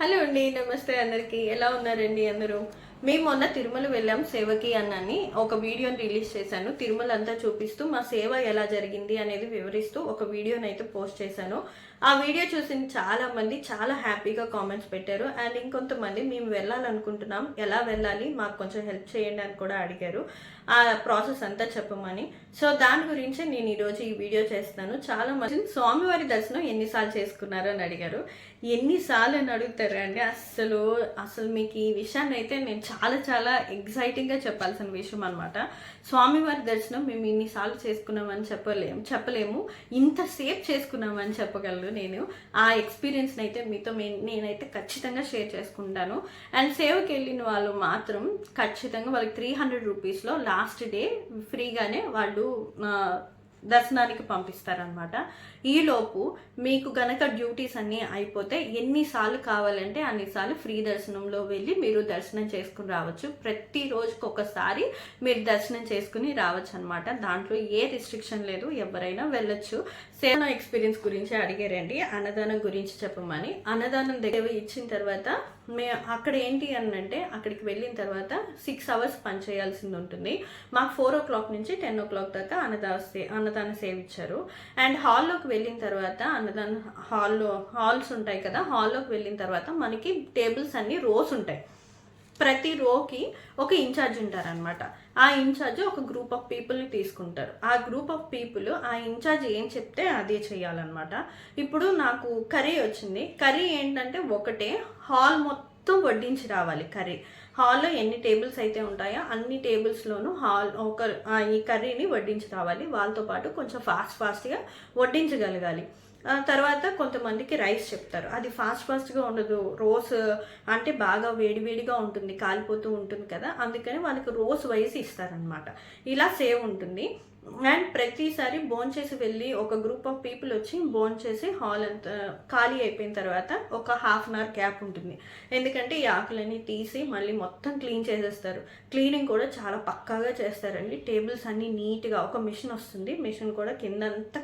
Hello అండి నమస్తే అందరికీ. ఎలా ఉన్నారండి అందరూ? మేము మొన్న తిరుమల వెళ్ళాం సేవకి అన్నని ఒక వీడియోని రిలీజ్ చేశాను. తిరుమల అంతా చూపిస్తూ మా సేవ ఎలా జరిగింది అనేది వివరిస్తూ ఒక వీడియోని అయితే పోస్ట్ చేశాను. ఆ వీడియో చూసిన చాలా మంది చాలా హ్యాపీగా కామెంట్స్ పెట్టారు. అండ్ ఇంకొంతమంది మేము వెళ్ళాలనుకుంటున్నాం. ఎలా వెళ్ళాలి? మాకు కొంచెం హెల్ప్ చేయండి అని కూడా అడిగారు. ఆ ప్రాసెస్ అంతా చెప్పమని. సో దాని గురించి నేను ఈరోజు ఈ వీడియో చేస్తాను చాలా మంది స్వామివారి దర్శనం ఎన్నిసార్లు చేసుకున్నారు అని అడిగారు. ఎన్నిసార్లు అని అడుగుతారు అండి? అసలు అసలు మీకు ఈ విషయాన్ని అయితే నేను చాలా చాలా ఎగ్జైటింగ్గా చెప్పాల్సిన విషయం అనమాట స్వామివారి దర్శనం మేము ఇన్నిసార్లు చేసుకున్నామని చెప్పలేము. చెప్పలేము ఇంతసేపు చేసుకున్నామని చెప్పగలను. నేను ఆ ఎక్స్పీరియన్స్ని అయితే మీతో నేనైతే ఖచ్చితంగా షేర్ చేసుకుంటాను. అండ్ సేవకి వెళ్ళిన వాళ్ళు మాత్రం ఖచ్చితంగా వాళ్ళకి త్రీ హండ్రెడ్ రూపీస్లో లాస్ట్ డే ఫ్రీగానే వాళ్ళు దర్శనానికి పంపిస్తారనమాట ఈలోపు మీకు గనక డ్యూటీస్ అన్నీ అయిపోతే ఎన్నిసార్లు కావాలంటే అన్నిసార్లు ఫ్రీ దర్శనంలో వెళ్ళి మీరు దర్శనం చేసుకుని రావచ్చు. ప్రతి రోజుకి ఒకసారి మీరు దర్శనం చేసుకుని రావచ్చు అనమాట దాంట్లో ఏ రిస్ట్రిక్షన్ లేదు ఎవరైనా వెళ్ళొచ్చు. సేవ ఎక్స్పీరియన్స్ గురించి అడిగారండి. అన్నదానం గురించి చెప్పమని. అన్నదానం దగ్గర ఇచ్చిన తర్వాత మే అక్కడ ఏంటి అని అంటే అక్కడికి వెళ్ళిన తర్వాత సిక్స్ అవర్స్ పని చేయాల్సింది ఉంటుంది. మాకు ఫోర్ ఓ క్లాక్ నుంచి టెన్ ఓ క్లాక్ దాకా అన్నదాన సే అన్నదాన సేవ ఇచ్చారు అండ్ హాల్లోకి వెళ్ళిన తర్వాత అన్నదాన హాల్లో హాల్స్ ఉంటాయి కదా హాల్లోకి వెళ్ళిన తర్వాత మనకి టేబుల్స్ అన్ని రోస్ ఉంటాయి. ప్రతి రోకి ఒక ఇన్ఛార్జ్ ఉంటారనమాట ఆ ఇన్ఛార్జ్ ఒక గ్రూప్ ఆఫ్ పీపుల్ని తీసుకుంటారు. ఆ గ్రూప్ ఆఫ్ పీపుల్ ఆ ఇన్ఛార్జ్ ఏం చెప్తే అదే చేయాలన్నమాట. ఇప్పుడు నాకు కర్రీ వచ్చింది. కర్రీ ఏంటంటే ఒకటే హాల్ మొత్తం వడ్డించి రావాలి కర్రీ. హాల్లో ఎన్ని టేబుల్స్ అయితే ఉంటాయో అన్ని టేబుల్స్లోనూ హాల్ ఒక ఈ కర్రీని వడ్డించి రావాలి. వాళ్ళతో పాటు కొంచెం ఫాస్ట్ ఫాస్ట్గా వడ్డించగలగాలి. తర్వాత కొంతమందికి రైస్ చెప్తారు. అది ఫాస్ట్ ఫాస్ట్గా ఉండదు. రోస్ అంటే బాగా వేడివేడిగా ఉంటుంది కాలిపోతూ ఉంటుంది కదా. అందుకని వాళ్ళకి రోస్ వైస్ ఇస్తారనమాట ఇలా సేవ్ ఉంటుంది. అండ్ ప్రతిసారి బోన్ చేసి వెళ్ళి ఒక గ్రూప్ ఆఫ్ పీపుల్ వచ్చి బోన్ చేసి హాల్ అంతా ఖాళీ అయిపోయిన తర్వాత ఒక హాఫ్ అన్ అవర్ గ్యాప్ ఉంటుంది. ఎందుకంటే ఈ ఆకులన్నీ తీసి మళ్ళీ మొత్తం క్లీన్ చేసేస్తారు. క్లీనింగ్ కూడా చాలా పక్కాగా చేస్తారండి. టేబుల్స్ అన్నీ నీట్గా ఒక మిషన్ వస్తుంది. మిషన్ కూడా కిందంతా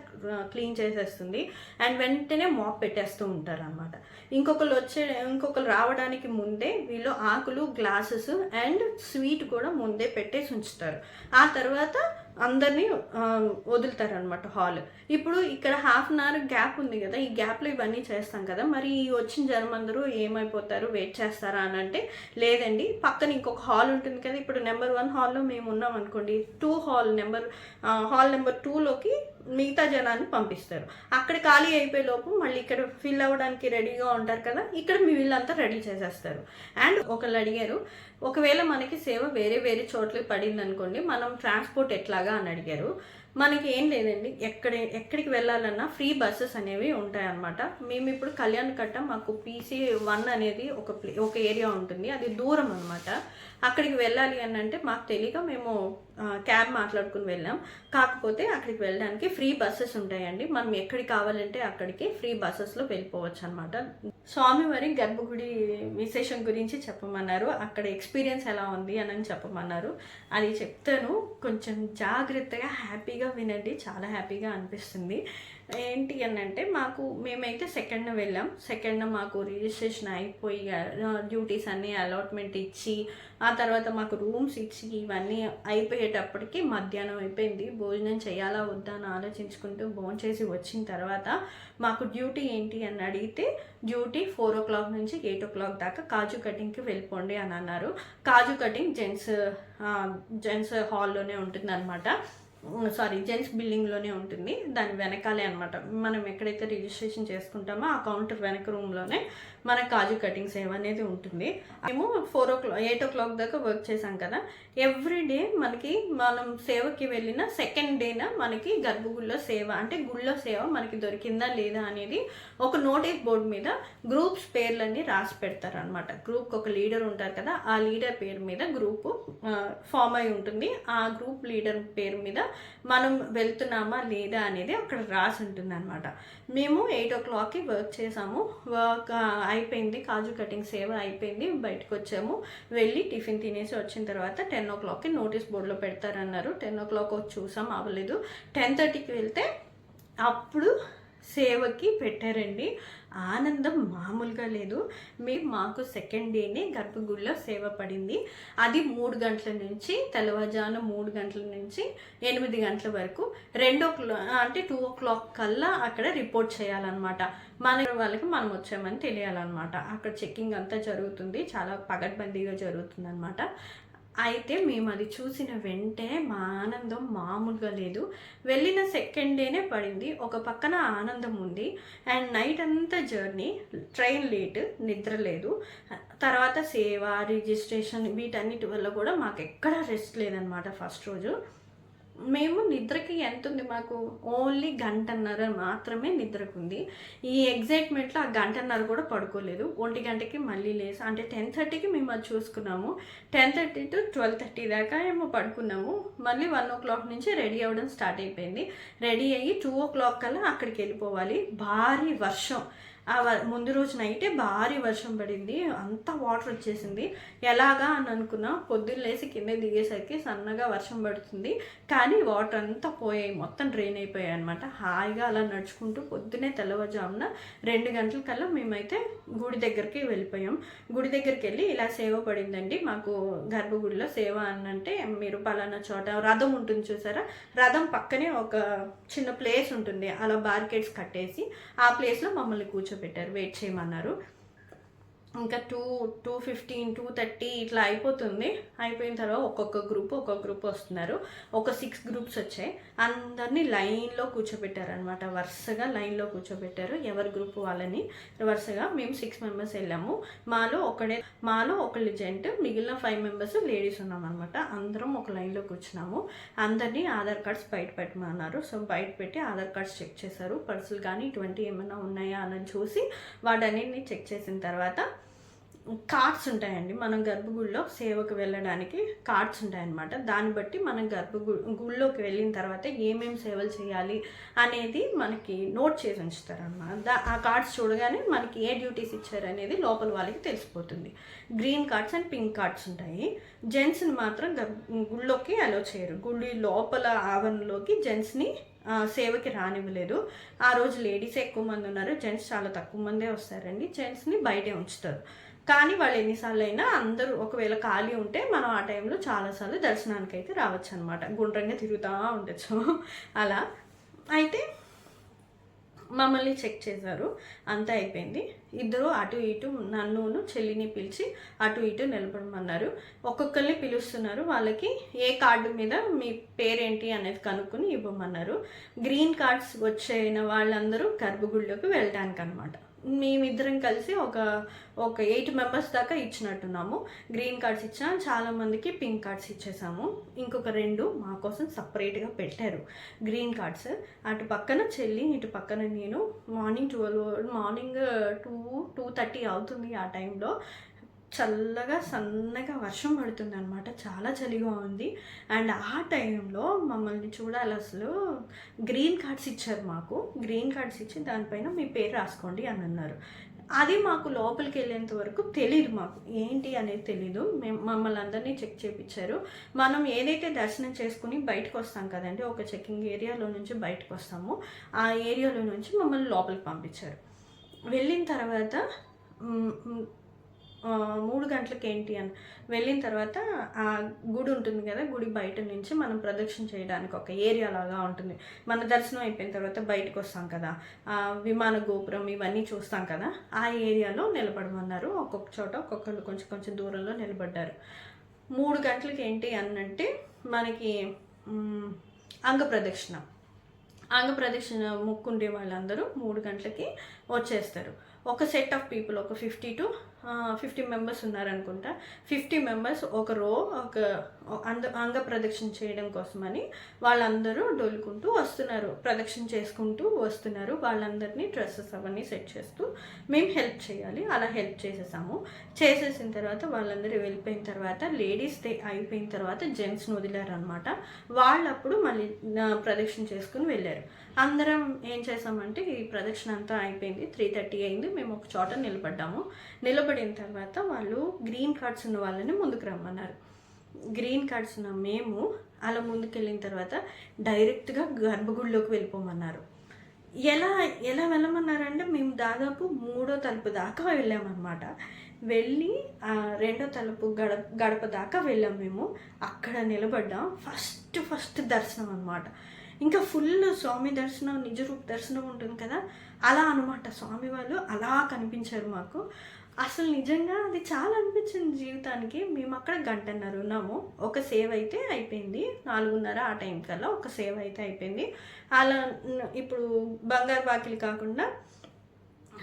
క్లీన్ చేసేస్తుంది. అండ్ వెంటనే మాప్ పెట్టేస్తూ ఉంటారు అనమాట ఇంకొకరు వచ్చే ఇంకొకరు రావడానికి ముందే వీళ్ళు ఆకులు గ్లాసెస్ అండ్ స్వీట్ కూడా ముందే పెట్టేసి ఉంచుతారు. ఆ తర్వాత అందరినీ వదులుతారు అనమాట హాల్. ఇప్పుడు ఇక్కడ హాఫ్ అన్ అవర్ గ్యాప్ ఉంది కదా ఈ గ్యాప్లో ఇవన్నీ చేస్తాం కదా మరి ఈ వచ్చిన జనం అందరూ ఏమైపోతారు వెయిట్ చేస్తారా అని అంటే లేదండి. పక్కన ఇంకొక హాల్ ఉంటుంది కదా ఇప్పుడు నెంబర్ వన్ హాల్లో మేము ఉన్నాం అనుకోండి two hall number hall number టూలోకి మిగతా జనాన్ని పంపిస్తారు. అక్కడ ఖాళీ అయిపోయే లోపు మళ్ళీ ఇక్కడ ఫిల్ అవ్వడానికి రెడీగా ఉంటారు కదా ఇక్కడ మీ వీళ్ళంతా రెడీ చేసేస్తారు. అండ్ ఒకళ్ళు అడిగారు ఒకవేళ మనకి సేవ వేరే వేరే చోట్లకి పడింది అనుకోండి మనం ట్రాన్స్పోర్ట్ ఎట్లాగా అని అడిగారు. మనకి ఏం లేదండి. ఎక్కడ ఎక్కడికి వెళ్ళాలన్నా ఫ్రీ బస్సెస్ అనేవి ఉంటాయన్నమాట. మేము ఇప్పుడు కళ్యాణ్ కట్ట మాకు పీసీ వన్ అనేది ఒక ప్లే ఒక ఏరియా ఉంటుంది. అది దూరం అనమాట అక్కడికి వెళ్ళాలి అని అంటే మాకు తెలియక మేము క్యాబ్ మాట్లాడుకుని వెళ్ళాం. కాకపోతే అక్కడికి వెళ్ళడానికి ఫ్రీ బస్సెస్ ఉంటాయండి. మనం ఎక్కడికి కావాలంటే అక్కడికి ఫ్రీ బస్సెస్లో వెళ్ళిపోవచ్చు అనమాట స్వామివారి గర్భగుడి విశేషం గురించి చెప్పమన్నారు. అక్కడ ఎక్స్ ఎక్స్పీరియన్స్ ఎలా ఉంది అని చెప్పమన్నారు. అది చెప్తాను. కొంచెం జాగ్రత్తగా హ్యాపీగా వినండి. చాలా హ్యాపీగా అనిపిస్తుంది. ఏంటి అని అంటే మాకు మేమైతే సెకండ్ వెళ్ళాం. సెకండ్ మాకు రిజిస్ట్రేషన్ అయిపోయి డ్యూటీస్ అన్నీ అలాట్మెంట్ ఇచ్చి ఆ తర్వాత మాకు రూమ్స్ ఇచ్చి ఇవన్నీ అయిపోయేటప్పటికి మధ్యాహ్నం అయిపోయింది. భోజనం చేయాలా వద్దా అని ఆలోచించుకుంటూ భోజనం చేసి వచ్చిన తర్వాత మాకు డ్యూటీ ఏంటి అని అడిగితే డ్యూటీ ఫోర్ ఓ క్లాక్ నుంచి ఎయిట్ ఓ క్లాక్ దాకా కాజు కటింగ్కి వెళ్ళిపోండి అని అన్నారు. కాజు కటింగ్ జెంట్స్ జెంట్స్ హాల్లోనే ఉంటుంది అనమాట సారీ జెంట్స్ బిల్డింగ్లోనే ఉంటుంది. దాని వెనకాలే అనమాట మనం ఎక్కడైతే రిజిస్ట్రేషన్ చేసుకుంటామో ఆ కౌంటర్ వెనక రూమ్లోనే మన కాజు కటింగ్ సేవ్ అనేది ఉంటుంది. మేము four o'clock eight o'clock దాకా వర్క్ చేసాం కదా. ఎవ్రీ డే మనకి మనం సేవకి వెళ్ళిన సెకండ్ డేన మనకి గర్భగుడిలో సేవ అంటే గుళ్ళో సేవ మనకి దొరికిందా లేదా అనేది ఒక నోటీస్ బోర్డు మీద గ్రూప్స్ పేర్లన్నీ రాసి పెడతారు అనమాట గ్రూప్కి ఒక లీడర్ ఉంటారు కదా ఆ లీడర్ పేరు మీద గ్రూప్ ఫామ్ అయి ఉంటుంది. ఆ గ్రూప్ లీడర్ పేరు మీద మనం వెళ్తున్నామా లేదా అనేది అక్కడ రాసి ఉంటుంది అనమాట మేము ఎయిట్ ఓ క్లాక్కి వర్క్ చేసాము. వర్క్ అయిపోయింది. కాజు కటింగ్ సేవ అయిపోయింది. బయటకు వచ్చాము వెళ్ళి టిఫిన్ తినేసి వచ్చిన తర్వాత టెన్ ఓ క్లాక్కి నోటీస్ బోర్డులో పెడతారన్నారు. టెన్ ఓ క్లాక్ వచ్చి చూసాం. అవ్వలేదు. టెన్ థర్టీకి వెళ్తే అప్పుడు సేవకి పెట్టారండి. ఆనందం మామూలుగా లేదు. మేము మాకు సెకండ్ డేనే గర్భగుడిలో సేవ పడింది. అది మూడు గంటల నుంచి తెల్లవారుజామున మూడు గంటల నుంచి ఎనిమిది గంటల వరకు. రెండో క్లా అంటే టూ ఓ క్లాక్ కల్లా అక్కడ రిపోర్ట్ చేయాలన్నమాట. మన వాళ్ళకి మనం వచ్చామని తెలియాలన్నమాట. అక్కడ చెక్కింగ్ అంతా జరుగుతుంది. చాలా పగడ్బందీగా జరుగుతుంది అనమాట అయితే మేము అది చూసిన వెంటనే మా ఆనందం మామూలుగా లేదు. వెళ్ళిన సెకండ్ డేనే పడింది. ఒక పక్కన ఆనందం ఉంది. అండ్ నైట్ అంతా జర్నీ ట్రైన్ లేట్ నిద్ర లేదు. తర్వాత సేవ రిజిస్ట్రేషన్ వీటన్నిటి వల్ల కూడా మాకు ఎక్కడ రెస్ట్ లేదనమాట ఫస్ట్ రోజు. మేము నిద్రకి ఎంత ఉంది మాకు? ఓన్లీ గంటన్నర మాత్రమే నిద్రకు ఉంది ఈ ఎగ్జైట్మెంట్లో ఆ గంటన్నర కూడా పడుకోలేదు. ఒంటి గంటకి మళ్ళీ లేసి. అంటే టెన్ థర్టీకి మేము అది చూసుకున్నాము. Ten thirty to twelve thirty దాకా ఏమో పడుకున్నాము. మళ్ళీ వన్ ఓ క్లాక్ నుంచి రెడీ అవ్వడం స్టార్ట్ అయిపోయింది. రెడీ అయ్యి టూ ఓ క్లాక్ కల్లా అక్కడికి వెళ్ళిపోవాలి. భారీ వర్షం. ముందు రోజు నైటే భారీ వర్షం పడింది. అంతా వాటర్ వచ్చేసింది. ఎలాగా అని అనుకున్నా పొద్దున్న లేసి కింద దిగేసరికి సన్నగా వర్షం పడుతుంది. కానీ వాటర్ అంతా పోయాయి. మొత్తం డ్రైన్ అయిపోయాయి అనమాట హాయిగా అలా నడుచుకుంటూ పొద్దునే తెల్లవారుజామున రెండు గంటల కల్లా మేమైతే గుడి దగ్గరికి వెళ్ళిపోయాం. గుడి దగ్గరికి వెళ్ళి ఇలా సేవ పడిందండి. మాకు గర్భగుడిలో సేవ అనంటే మీరు పలానా చోట రథం ఉంటుంది చూసారా? రథం పక్కనే ఒక చిన్న ప్లేస్ ఉంటుంది. అలా బార్కెట్స్ కట్టేసి ఆ ప్లేస్లో మమ్మల్ని కూర్చోపెట్టారు వెయిట్ చేయమన్నారు. ఇంకా two two fifteen two thirty ఇట్లా అయిపోతుంది. అయిపోయిన తర్వాత ఒక్కొక్క గ్రూప్ ఒక్కొక్క గ్రూప్ వస్తున్నారు. ఒక సిక్స్ గ్రూప్స్ వచ్చాయి. అందరినీ లైన్లో కూర్చోబెట్టారనమాట వరుసగా లైన్లో కూర్చోబెట్టారు ఎవరి గ్రూప్ వాళ్ళని. వరుసగా మేము సిక్స్ మెంబర్స్ వెళ్ళాము. మాలో ఒకడే మాలో ఒకళ్ళు జెంట్ మిగిలిన ఫైవ్ మెంబర్స్ లేడీస్ ఉన్నాం అనమాట అందరం ఒక లైన్లో కూర్చున్నాము. అందరినీ ఆధార్ కార్డ్స్ బయట పెట్టమన్నారు. సో బయట పెట్టి ఆధార్ కార్డ్స్ చెక్ చేశారు. పర్సులు కానీ ఇటువంటి ఏమైనా ఉన్నాయా అని చూసి వాటన్నిటిని చెక్ చేసిన తర్వాత కార్డ్స్ ఉంటాయండి. మనం గర్భగుడిలో సేవకు వెళ్ళడానికి కార్డ్స్ ఉంటాయన్నమాట. దాన్ని బట్టి మనం గర్భగు గుళ్ళోకి వెళ్ళిన తర్వాత ఏమేమి సేవలు చేయాలి అనేది మనకి నోట్ చేసి ఉంచుతారనమాట దా ఆ కార్డ్స్ చూడగానే మనకి ఏ డ్యూటీస్ ఇచ్చారు అనేది లోపల వాళ్ళకి తెలిసిపోతుంది. Green cards and pink cards ఉంటాయి. జెంట్స్ని మాత్రం గర్భ గుళ్ళోకి అలో చేయరు. గుడి లోపల ఆవరణలోకి జెంట్స్ని సేవకి రానివ్వలేదు. ఆ రోజు లేడీస్ ఎక్కువ మంది ఉన్నారు. జెంట్స్ చాలా తక్కువ మందే వస్తారండి. జెంట్స్ని బయటే ఉంచుతారు. కానీ వాళ్ళు ఎన్నిసార్లు అయినా అందరూ ఒకవేళ ఖాళీ ఉంటే మనం ఆ టైంలో చాలాసార్లు దర్శనానికి అయితే రావచ్చు అనమాట గుండ్రంగా తిరుగుతూ ఉండొచ్చు. అలా. అయితే మమ్మల్ని చెక్ చేశారు. అంతా అయిపోయింది. ఇద్దరు అటు ఇటు నన్నును చెల్లిని పిలిచి అటు ఇటు నిలబడమన్నారు. ఒక్కొక్కరిని పిలుస్తున్నారు. వాళ్ళకి ఏ కార్డు మీద మీ పేరేంటి అనేది కనుక్కొని ఇవ్వమన్నారు. గ్రీన్ కార్డ్స్ వచ్చిన వాళ్ళందరూ గర్భగుడిలోకి వెళ్ళడానికి అనమాట మేమిద్దరం కలిసి ఒక ఒక ఎయిట్ మెంబర్స్ దాకా ఇచ్చినట్టున్నాము. గ్రీన్ కార్డ్స్ ఇచ్చాం చాలామందికి పింక్ కార్డ్స్ ఇచ్చేసాము. ఇంకొక రెండు మా కోసం సపరేట్గా పెట్టారు. Green cards. అటు పక్కన చెల్లి ఇటు పక్కన నేను. Morning twelve morning two two thirty అవుతుంది ఆ టైంలో. చల్లగా సన్నగా వర్షం పడుతుంది అనమాట చాలా చలిగా ఉంది. అండ్ ఆ టైంలో మమ్మల్ని చూడాలి అసలు. గ్రీన్ కార్డ్స్ ఇచ్చారు మాకు. గ్రీన్ కార్డ్స్ ఇచ్చి దానిపైన మీ పేరు రాసుకోండి అని అన్నారు. అది మాకు లోపలికి వెళ్ళేంత వరకు తెలియదు మాకు. ఏంటి అనేది తెలీదు. మేము మమ్మల్ని అందరినీ చెక్ చేయించారు మనం ఏదైతే దర్శనం చేసుకుని బయటకు వస్తాం కదండి ఒక చెకింగ్ ఏరియాలో నుంచి బయటకు వస్తాము. ఆ ఏరియాలో నుంచి మమ్మల్ని లోపలికి పంపించారు. వెళ్ళిన తర్వాత మూడు గంటలకు ఏంటి అని వెళ్ళిన తర్వాత ఆ గుడి ఉంటుంది కదా గుడి బయట నుంచి మనం ప్రదక్షిణ చేయడానికి ఒక ఏరియా లాగా ఉంటుంది. మన దర్శనం అయిపోయిన తర్వాత బయటకు వస్తాం కదా ఆ విమాన గోపురం ఇవన్నీ చూస్తాం కదా ఆ ఏరియాలో నిలబడమన్నారు. ఒక్కొక్క చోట ఒక్కొక్కళ్ళు కొంచెం కొంచెం దూరంలో నిలబడ్డారు. మూడు గంటలకి ఏంటి అనంటే మనకి అంగ ప్రదక్షిణ. అంగ ప్రదక్షిణ ముక్కుండే వాళ్ళందరూ మూడు గంటలకి వచ్చేస్తారు. ఒక సెట్ ఆఫ్ పీపుల్ ఒక ఫిఫ్టీ టు ఫిఫ్టీ మెంబర్స్ ఉన్నారనుకుంటా. ఫిఫ్టీ మెంబర్స్ ఒక రో ఒక అంద అంగ ప్రదక్షిణ చేయడం కోసమని వాళ్ళందరూ డొలుకుంటూ వస్తున్నారు. ప్రదక్షిణ చేసుకుంటూ వస్తున్నారు. వాళ్ళందరినీ డ్రెస్సెస్ అవన్నీ సెట్ చేస్తూ మేము హెల్ప్ చేయాలి. అలా హెల్ప్ చేసేసాము. చేసేసిన తర్వాత వాళ్ళందరూ వెళ్ళిపోయిన తర్వాత లేడీస్ డే అయిపోయిన తర్వాత జెంట్స్ని వదిలారనమాట వాళ్ళప్పుడు మళ్ళీ ప్రదక్షిణ చేసుకుని వెళ్ళారు. అందరం ఏం చేసామంటే ఈ ప్రదక్షిణ అంతా అయిపోయింది. త్రీ థర్టీ అయింది. మేము ఒక చోట నిలబడ్డాము. నిలబడిన తర్వాత వాళ్ళు గ్రీన్ కార్డ్స్ ఉన్న వాళ్ళని ముందుకు రమ్మన్నారు. గ్రీన్ కార్డ్స్ ఉన్న మేము అలా ముందుకు వెళ్ళిన తర్వాత డైరెక్ట్గా గర్భగుడిలోకి వెళ్ళిపోమన్నారు. ఎలా ఎలా వెళ్ళమన్నారంటే మేము దాదాపు మూడో తలుపు దాకా వెళ్ళామన్నమాట. వెళ్ళి రెండో తలుపు గడప గడప దాకా వెళ్ళాం మేము. అక్కడ నిలబడ్డాం. ఫస్ట్ ఫస్ట్ దర్శనం అనమాట ఇంకా ఫుల్ స్వామి దర్శనం నిజరూప దర్శనం ఉంటుంది కదా? అలా అనమాట స్వామి వాళ్ళు అలా కనిపించారు మాకు. అసలు నిజంగా అది చాలా అనిపించింది జీవితానికి. మేము అక్కడ గంటన్నర ఉన్నాము. ఒక సేవ్ అయితే అయిపోయింది. నాలుగున్నర ఆ టైం కల్లా ఒక సేవ్ అయితే అయిపోయింది. అలా ఇప్పుడు బంగారు వాకిలి కాకుండా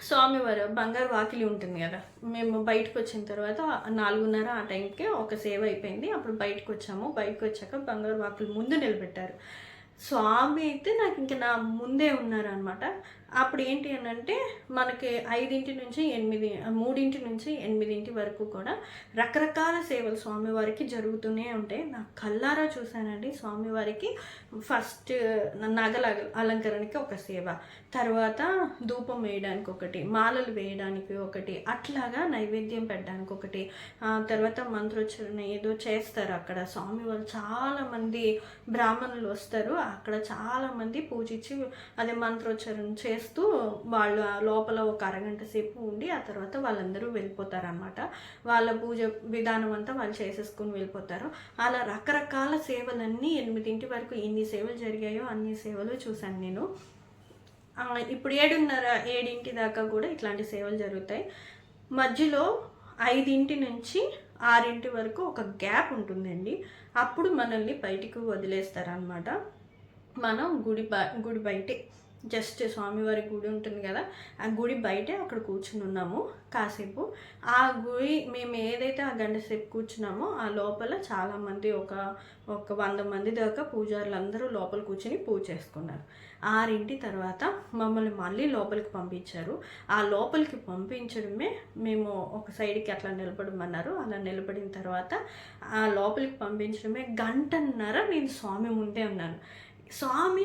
స్వామివారు బంగారు వాకిలి ఉంటుంది కదా మేము బయటకు వచ్చిన తర్వాత నాలుగున్నర ఆ టైంకి ఒక సేవ్ అయిపోయింది. అప్పుడు బయటకు వచ్చాము బయటకు వచ్చాక బంగారు వాకిలి ముందు నిలబెట్టారు. స్వామి అయితే నాకు ఇంకా నా ముందే ఉన్నారనమాట అప్పుడు ఏంటి అని అంటే మనకి ఐదింటి నుంచి ఎనిమిది మూడింటి నుంచి ఎనిమిదింటి వరకు కూడా రకరకాల సేవలు స్వామివారికి జరుగుతూనే ఉంటాయి. నా కల్లారా చూశానండి స్వామివారికి ఫస్ట్ నగల అలంకరణకి ఒక సేవ. తర్వాత ధూపం వేయడానికి ఒకటి మాలలు వేయడానికి ఒకటి అట్లాగా నైవేద్యం పెట్టడానికి ఒకటి తర్వాత మంత్రోచ్చరణ ఏదో చేస్తారు అక్కడ. స్వామి వాళ్ళు బ్రాహ్మణులు వస్తారు. అక్కడ చాలామంది పూజించి అదే మంత్రోచ్చరణ చేస్తూ వాళ్ళు లోపల ఒక అరగంట సేపు ఉండి ఆ తర్వాత వాళ్ళందరూ వెళ్ళిపోతారనమాట వాళ్ళ పూజ విధానం అంతా వాళ్ళు చేసేసుకుని వెళ్ళిపోతారు. అలా రకరకాల సేవలన్నీ ఎనిమిదింటి వరకు ఎన్ని సేవలు జరిగాయో అన్ని సేవలు చూశాను నేను. ఇప్పుడు ఏడున్నర ఏడింటి దాకా కూడా ఇట్లాంటి సేవలు జరుగుతాయి. మధ్యలో ఐదింటి నుంచి ఆరింటి వరకు ఒక గ్యాప్ ఉంటుందండి. అప్పుడు మనల్ని బయటికి వదిలేస్తారనమాట మనం గుడి బ గుడి బయటే జస్ట్ స్వామివారి గుడి ఉంటుంది కదా ఆ గుడి బయటే అక్కడ కూర్చుని ఉన్నాము కాసేపు. ఆ గుడి మేము ఏదైతే ఆ గంట సేపు కూర్చున్నామో ఆ లోపల చాలామంది ఒక ఒక వంద మంది దాకా పూజారులు అందరూ లోపల కూర్చుని పూజ చేసుకున్నారు. ఆరింటి తర్వాత మమ్మల్ని మళ్ళీ లోపలికి పంపించారు. ఆ లోపలికి పంపించడమే మేము ఒక సైడ్కి అట్లా నిలబడమన్నారు. అలా నిలబడిన తర్వాత ఆ లోపలికి పంపించడమే గంటన్నర నేను స్వామి ముందే ఉన్నాను. స్వామి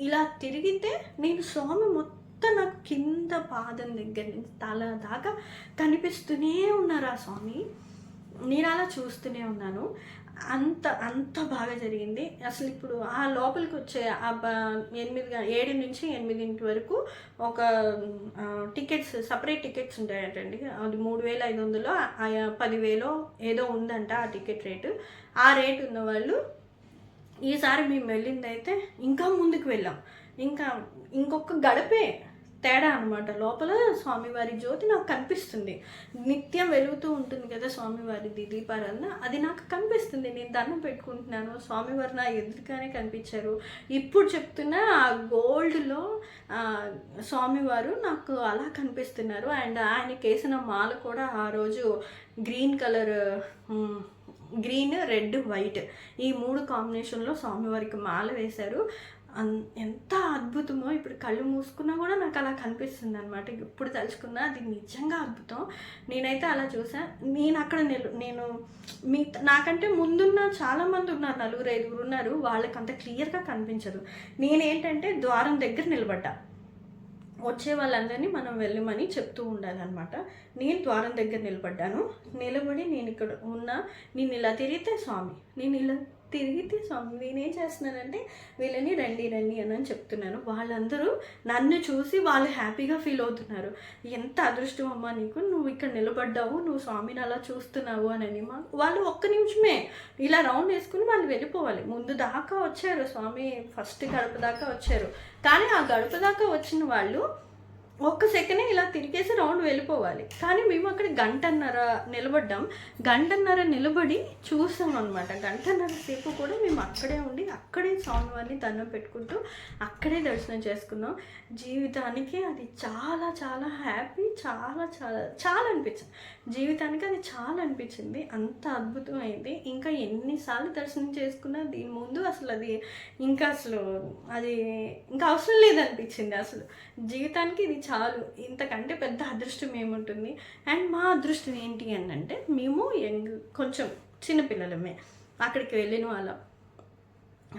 ఇలా తిరిగితే నేను స్వామి మొత్తం నాకు కింద పాదం దగ్గర నుంచి తల దాకా కనిపిస్తూనే ఉన్నారు ఆ స్వామి. నేను అలా చూస్తూనే ఉన్నాను. అంత అంత బాగా జరిగింది. అసలు ఇప్పుడు ఆ లోపలికి వచ్చే ఆ ఎనిమిది ఏడు నుంచి ఎనిమిదింటి వరకు ఒక టికెట్స్ సపరేట్ టికెట్స్ ఉంటాయటండి. అది మూడు వేల ఐదు వందలు పదివేలో ఏదో ఉందంట ఆ టికెట్ రేటు. ఆ రేటు ఉన్న వాళ్ళు ఈసారి మేము వెళ్ళింది అయితే ఇంకా ముందుకు వెళ్ళాం. ఇంకా ఇంకొక గడపే తేడా అనమాట లోపల స్వామివారి జ్యోతి నాకు కనిపిస్తుంది. నిత్యం వెలుగుతూ ఉంటుంది కదా స్వామివారిది దీపారాధన. అది నాకు కనిపిస్తుంది. నేను దండం పెట్టుకుంటున్నాను. స్వామివారు నా ఎదురుగానే కనిపించారు. ఇప్పుడు చెప్తున్న ఆ గోల్డ్లో స్వామివారు నాకు అలా కనిపిస్తున్నారు. అండ్ ఆయనకి వేసిన మాల కూడా ఆ రోజు green colour green red white ఈ మూడు కాంబినేషన్లో స్వామివారికి మాల వేశారు. అన్ ఎంత అద్భుతమో ఇప్పుడు కళ్ళు మూసుకున్నా కూడా నాకు అలా కనిపిస్తుంది అనమాట ఎప్పుడు తలుచుకున్నా అది నిజంగా అద్భుతం. నేనైతే అలా చూసా. నేను అక్కడ నిలు నేను మీ నాకంటే ముందున్న చాలామంది ఉన్నారు నలుగురు ఐదుగురు ఉన్నారు. వాళ్ళకి అంత క్లియర్గా కనిపించదు. నేనేంటంటే ద్వారం దగ్గర నిలబడ్డా. వచ్చే వాళ్ళందరినీ మనం వెళ్ళమని చెప్తూ ఉండాలన్నమాట. నేను ద్వారం దగ్గర నిలబడ్డాను. నిలబడి నేను ఇక్కడ ఉన్నా నేను ఇలా తిరిగితే స్వామి నేను ఇలా తిరిగితే స్వామి నేనేం చేస్తున్నానంటే వీళ్ళని రండి రండి అని అని చెప్తున్నాను. వాళ్ళందరూ నన్ను చూసి వాళ్ళు హ్యాపీగా ఫీల్ అవుతున్నారు. ఎంత అదృష్టం అమ్మ నీకు నువ్వు ఇక్కడ నిలబడ్డావు నువ్వు స్వామిని అలా చూస్తున్నావు అని మా వాళ్ళు ఒక్క నిమిషమే ఇలా రౌండ్ వేసుకుని వాళ్ళు వెళ్ళిపోవాలి. ముందు దాకా వచ్చారు స్వామి ఫస్ట్ గడప దాకా వచ్చారు. కానీ ఆ గడప దాకా వచ్చిన వాళ్ళు ఒక్క సెకండ్ ఇలా తిరిగేసి రౌండ్ వెళ్ళిపోవాలి. కానీ మేము అక్కడ గంటన్నర నిలబడ్డాం. గంటన్నర నిలబడి చూసాం అనమాట గంటన్నర సేపు కూడా మేము అక్కడే ఉండి అక్కడే స్వామివారిని దండం పెట్టుకుంటూ అక్కడే దర్శనం చేసుకున్నాం. జీవితానికి అది చాలా చాలా హ్యాపీ చాలా చాలా చాలా అనిపించింది. జీవితానికి అది చాలా అనిపించింది. అంత అద్భుతమైంది ఇంకా ఎన్నిసార్లు దర్శనం చేసుకున్నా దీని ముందు అసలు అది ఇంకా అసలు అది ఇంకా అవసరం లేదనిపించింది అసలు. జీవితానికి ఇది చాలు. ఇంతకంటే పెద్ద అదృష్టం ఏముంటుంది? అండ్ మా అదృష్టం ఏంటి అని అంటే మేము యంగ్ కొంచెం చిన్నపిల్లలమే అక్కడికి వెళ్ళిన వాళ్ళం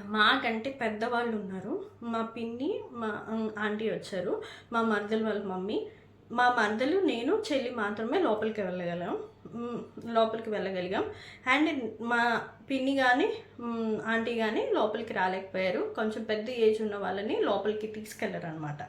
మాకంటే పెద్దవాళ్ళు ఉన్నారు. మా పిన్ని మా ఆంటీ వచ్చారు. మా మరదలు వాళ్ళ మమ్మీ. మా మరదలు నేను చెల్లి మాత్రమే లోపలికి వెళ్ళగలం. లోపలికి వెళ్ళగలిగాం. అండ్ మా పిన్ని కానీ ఆంటీ కానీ లోపలికి రాలేకపోయారు. కొంచెం పెద్ద ఏజ్ ఉన్న వాళ్ళని లోపలికి తీసుకెళ్ళరు అనమాట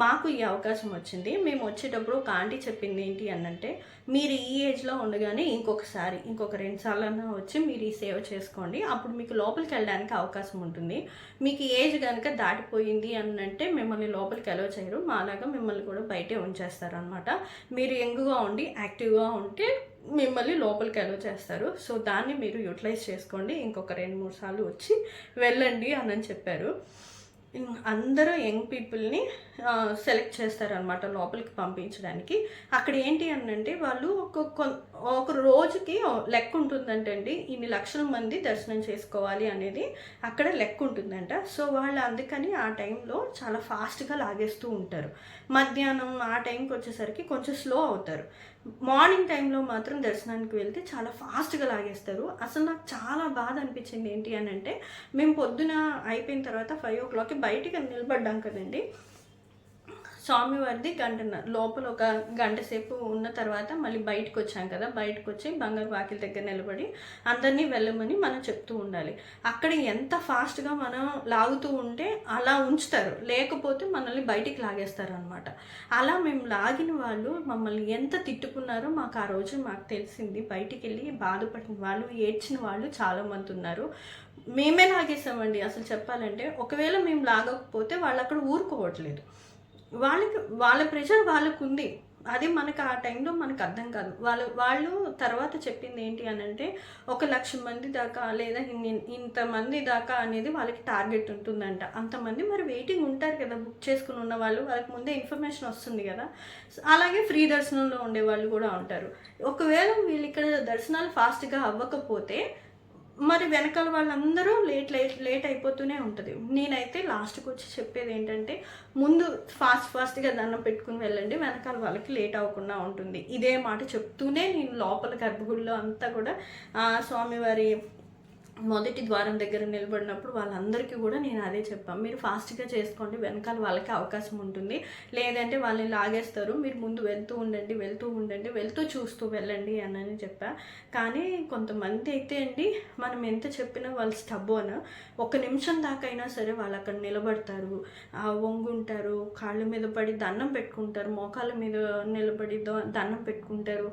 మాకు ఈ అవకాశం వచ్చింది. మేము వచ్చేటప్పుడు ఒక ఆంటీ చెప్పింది ఏంటి అనంటే మీరు ఈ ఏజ్లో ఉండగానే ఇంకొకసారి ఇంకొక రెండు సార్లన్నా వచ్చి మీరు ఈ సేవ చేసుకోండి. అప్పుడు మీకు లోపలికి వెళ్ళడానికి అవకాశం ఉంటుంది. మీకు ఏజ్ కనుక దాటిపోయింది అనంటే మిమ్మల్ని లోపలికి అలో చేయరు. మాలాగా మిమ్మల్ని కూడా బయటే ఉంచేస్తారు అనమాట మీరు యంగ్గా ఉండి యాక్టివ్గా ఉంటే మిమ్మల్ని లోపలికి అలో చేస్తారు. సో దాన్ని మీరు యూటిలైజ్ చేసుకోండి. ఇంకొక రెండు మూడు సార్లు వచ్చి వెళ్ళండి అని చెప్పారు. అందరూ యంగ్ పీపుల్ని సెలెక్ట్ చేస్తారనమాట లోపలికి పంపించడానికి. అక్కడ ఏంటి అనంటే వాళ్ళు ఒక కొన్- ఒక రోజుకి లెక్క ఉంటుందంటండి. ఇన్ని లక్షల మంది దర్శనం చేసుకోవాలి అనేది అక్కడ లెక్క ఉంటుందంట. సో వాళ్ళు అందుకని ఆ టైంలో చాలా ఫాస్ట్గా లాగేస్తూ ఉంటారు. మధ్యాహ్నం ఆ టైంకి వచ్చేసరికి కొంచెం స్లో అవుతారు. మార్నింగ్ టైంలో మాత్రం దర్శనానికి వెళ్తే చాలా ఫాస్ట్గా లాగేస్తారు. అసలు నాకు చాలా బాధ అనిపించింది ఏంటి అని అంటే మేము పొద్దున అయిపోయిన తర్వాత ఫైవ్ ఓ క్లాక్కి బయటికి నిలబడ్డాం కదండి. స్వామివారిది గంటన్నర లోపల ఒక గంట సేపు ఉన్న తర్వాత మళ్ళీ బయటకు వచ్చాం కదా. బయటకు వచ్చి బంగారు వాకిల దగ్గర నిలబడి అందరినీ వెళ్ళమని మనం చెప్తూ ఉండాలి. అక్కడ ఎంత ఫాస్ట్గా మనం లాగుతూ ఉంటే అలా ఉంచుతారు. లేకపోతే మనల్ని బయటికి లాగేస్తారు అనమాట అలా మేము లాగిన వాళ్ళు మమ్మల్ని ఎంత తిట్టుకున్నారో మాకు ఆ రోజు మాకు తెలిసింది. బయటికి వెళ్ళి బాధపడిన వాళ్ళు ఏడ్చిన వాళ్ళు చాలామంది ఉన్నారు. మేమే లాగేసామండి. అసలు చెప్పాలంటే ఒకవేళ మేము లాగకపోతే వాళ్ళు అక్కడ ఊరుకోవట్లేదు. వాళ్ళకి వాళ్ళ ప్రెషర్ వాళ్ళకు ఉంది అది మనకు ఆ టైంలో మనకు అర్థం కాదు. వాళ్ళు వాళ్ళు తర్వాత చెప్పింది ఏంటి అని అంటే ఒక లక్ష మంది దాకా లేదా ఇంతమంది దాకా అనేది వాళ్ళకి టార్గెట్ ఉంటుందంట. అంతమంది మరి వెయిటింగ్ ఉంటారు కదా బుక్ చేసుకుని ఉన్న వాళ్ళు. వాళ్ళకి ముందే ఇన్ఫర్మేషన్ వస్తుంది కదా. అలాగే ఫ్రీ దర్శనంలో ఉండే వాళ్ళు కూడా ఉంటారు. ఒకవేళ వీళ్ళు ఇక్కడ దర్శనాలు ఫాస్ట్గా అవ్వకపోతే మరి వెనకాల వాళ్ళందరూ లేట్ లేట్ లేట్ అయిపోతూనే ఉంటుంది. నేనైతే లాస్ట్కి వచ్చి చెప్పేది ఏంటంటే ముందు ఫాస్ట్ ఫాస్ట్గా దండం పెట్టుకుని వెళ్ళండి వెనకాల వాళ్ళకి లేట్ అవ్వకుండా ఉంటుంది. ఇదే మాట చెప్తూనే నేను లోపల గర్భగుడిలో అంతా కూడా స్వామివారి మొదటి ద్వారం దగ్గర నిలబడినప్పుడు వాళ్ళందరికీ కూడా నేను అదే చెప్పాను. మీరు ఫాస్ట్గా చేసుకోండి వెనకాల వాళ్ళకి అవకాశం ఉంటుంది. లేదంటే వాళ్ళని లాగేస్తారు. మీరు ముందు వెళ్తూ ఉండండి వెళ్తూ ఉండండి వెళ్తూ చూస్తూ వెళ్ళండి అని అని చెప్పా. కానీ కొంతమంది అయితే అండి మనం ఎంత చెప్పినా వాళ్ళు స్టబ్ అని ఒక నిమిషం దాకా అయినా సరే వాళ్ళు అక్కడ నిలబడతారు. వంగుంటారు కాళ్ళ మీద పడి దండం పెట్టుకుంటారు మోకాళ్ళ మీద నిలబడి దండం పెట్టుకుంటారు.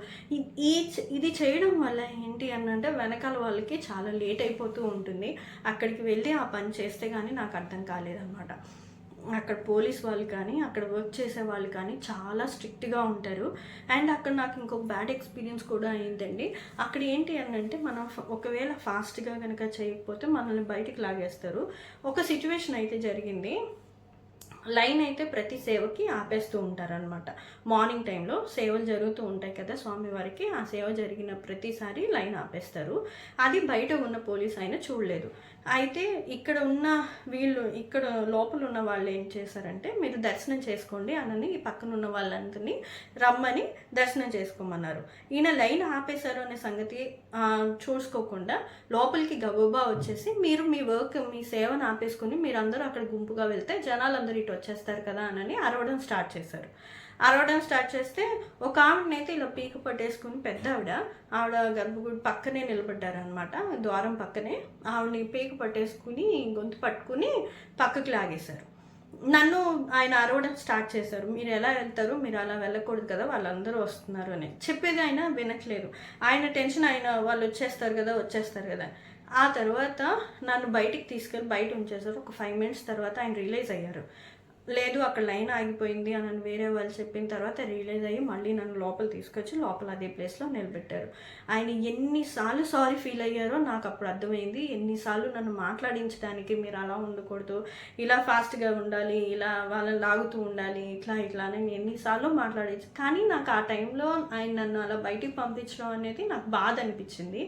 ఈ ఇది చేయడం వల్ల ఏంటి అని అంటే వెనకాల వాళ్ళకి చాలా లేట్ అయిపోతూ ఉంటుంది. అక్కడికి వెళ్ళి ఆ పని చేస్తే కానీ నాకు అర్థం కాలేదన్నమాట. అక్కడ పోలీస్ వాళ్ళు కానీ అక్కడ వర్క్ చేసే వాళ్ళు కానీ చాలా స్ట్రిక్ట్గా ఉంటారు. అండ్ అక్కడ నాకు ఇంకొక బ్యాడ్ ఎక్స్పీరియన్స్ కూడా అయిందండి. అక్కడ ఏంటి అని అంటే మనం ఒకవేళ ఫాస్ట్గా కనుక చేయకపోతే మనల్ని బయటికి లాగేస్తారు. ఒక సిచ్యువేషన్ అయితే జరిగింది. లైన్ అయితే ప్రతి సేవకి ఆపేస్తూ ఉంటారనమాట మార్నింగ్ టైంలో సేవలు జరుగుతూ ఉంటాయి కదా స్వామివారికి ఆ సేవ జరిగిన ప్రతిసారి లైన్ ఆపేస్తారు. అది బయట ఉన్న పోలీస్ అయినా చూడలేదు. అయితే ఇక్కడ ఉన్న వీళ్ళు ఇక్కడ లోపల ఉన్న వాళ్ళు ఏం చేశారంటే మీరు దర్శనం చేసుకోండి అనని ఈ పక్కన ఉన్న వాళ్ళందరినీ రమ్మని దర్శనం చేసుకోమన్నారు. ఈయన లైన్ ఆపేశారు అనే సంగతి చూసుకోకుండా లోపలికి గబుబా వచ్చేసి మీరు మీ వర్క్ మీ సేవను ఆపేసుకుని మీరందరూ అక్కడ గుంపుగా వెళ్తే జనాలందరూ ఇటు వచ్చేస్తారు కదా అనని అరవడం స్టార్ట్ చేశారు. అరవడం స్టార్ట్ చేస్తే ఒక ఆవిడనైతే ఇలా పీక పట్టేసుకుని పెద్ద ఆవిడ ఆవిడ గర్భగుడి పక్కనే నిలబడ్డారనమాట ద్వారం పక్కనే. ఆవిడని పీక పట్టేసుకుని గొంతు పట్టుకుని పక్కకి లాగేశారు. నన్ను ఆయన అరవడం స్టార్ట్ చేశారు. మీరు ఎలా వెళ్తారు మీరు అలా వెళ్ళకూడదు కదా వాళ్ళందరూ వస్తున్నారు అని. చెప్పేది ఆయన వినట్లేదు. ఆయన టెన్షన్ ఆయన వాళ్ళు వచ్చేస్తారు కదా వచ్చేస్తారు కదా. ఆ తర్వాత నన్ను బయటికి తీసుకెళ్ళి బయట ఉంచేశారు. ఒక ఫైవ్ మినిట్స్ తర్వాత ఆయన రియలైజ్ అయ్యారు. లేదు అక్కడ లైన్ ఆగిపోయింది అని వేరే వాళ్ళు చెప్పిన తర్వాత రియలైజ్ అయ్యి మళ్ళీ నన్ను లోపల తీసుకొచ్చి లోపల అదే ప్లేస్లో నిలబెట్టారు. ఆయన ఎన్నిసార్లు సారీ ఫీల్ అయ్యారో నాకు అప్పుడు అర్థమైంది. ఎన్నిసార్లు నన్ను మాట్లాడించడానికి మీరు అలా ఉండకూడదు. ఇలా ఫాస్ట్గా ఉండాలి ఇలా వాళ్ళని లాగుతూ ఉండాలి ఇట్లా ఇట్లా అని నేను ఎన్నిసార్లు మాట్లాడించు కానీ నాకు ఆ టైంలో ఆయన నన్ను అలా బయటికి పంపించడం అనేది నాకు బాధ అనిపించింది.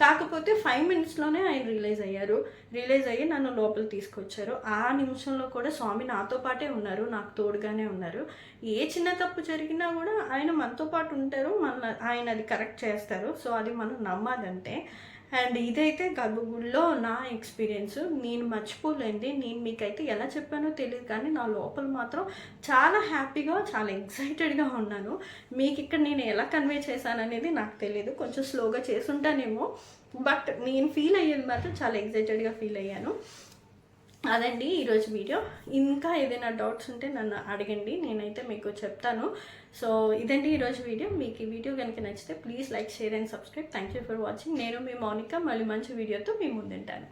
కాకపోతే ఫైవ్ మినిట్స్లోనే ఆయన రిలీజ్ అయ్యారు. రిలీజ్ అయ్యి నన్ను లోపల తీసుకొచ్చారు. ఆ నిమిషంలో కూడా స్వామి నాతో పాటే ఉన్నారు. నాకు తోడుగానే ఉన్నారు. ఏ చిన్న తప్పు జరిగినా కూడా ఆయన మనతో పాటు ఉంటారు. మన ఆయన అది కరెక్ట్ చేస్తారు. సో అది మనం నమ్మాలంటే అండ్ ఇదైతే గర్భగుడిలో నా ఎక్స్పీరియన్స్. నేను మర్చిపోలేంది నేను మీకైతే ఎలా చెప్పానో తెలియదు కానీ నా లోపల మాత్రం చాలా హ్యాపీగా చాలా ఎక్సైటెడ్గా ఉన్నాను. మీకు ఇక్కడ నేను ఎలా కన్వే చేశాను అనేది నాకు తెలియదు కొంచెం స్లోగా చేసుంటానేమో బట్ నేను ఫీల్ అయ్యేది మాత్రం చాలా ఎక్సైటెడ్గా ఫీల్ అయ్యాను. అదండి ఈరోజు వీడియో. ఇంకా ఏదైనా డౌట్స్ ఉంటే నన్ను అడగండి. నేనైతే మీకు చెప్తాను. సో ఇదండి ఈరోజు వీడియో. మీకు ఈ వీడియో కనుక నచ్చితే please like share and subscribe. Thank you for watching నేను మీ మౌనిక మళ్ళీ మంచి వీడియోతో మీ ముందుంటాను.